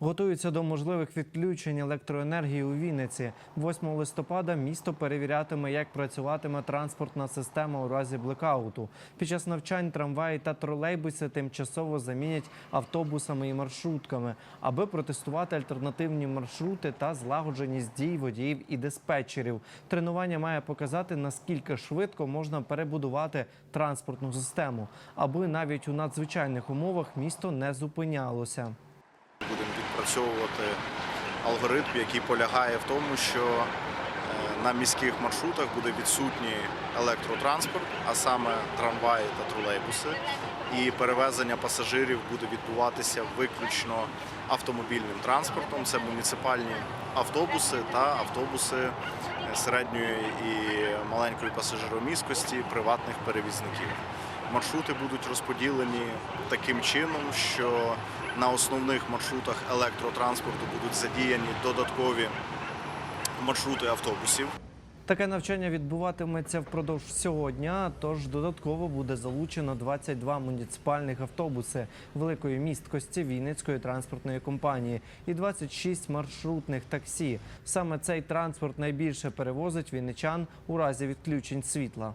Готуються до можливих відключень електроенергії у Вінниці. 8 листопада місто перевірятиме, як працюватиме транспортна система у разі блекауту. Під час навчань трамваї та тролейбуси тимчасово замінять автобусами і маршрутками, аби протестувати альтернативні маршрути та злагодженість дій водіїв і диспетчерів. Тренування має показати, наскільки швидко можна перебудувати транспортну систему, аби навіть у надзвичайних умовах місто не зупинялося. Будемо алгоритм, який полягає в тому, що е, на міських маршрутах буде відсутній електротранспорт, а саме трамваї та тролейбуси. І перевезення пасажирів буде відбуватися виключно автомобільним транспортом. Це муніципальні автобуси та автобуси е, середньої і маленької пасажиромісткості приватних перевізників. Маршрути будуть розподілені таким чином, що на основних маршрутах електротранспорту будуть задіяні додаткові маршрути автобусів. Таке навчання відбуватиметься впродовж всього дня, тож додатково буде залучено 22 муніципальних автобуси великої місткості Вінницької транспортної компанії і 26 маршрутних таксі. Саме цей транспорт найбільше перевозить вінничан у разі відключень світла.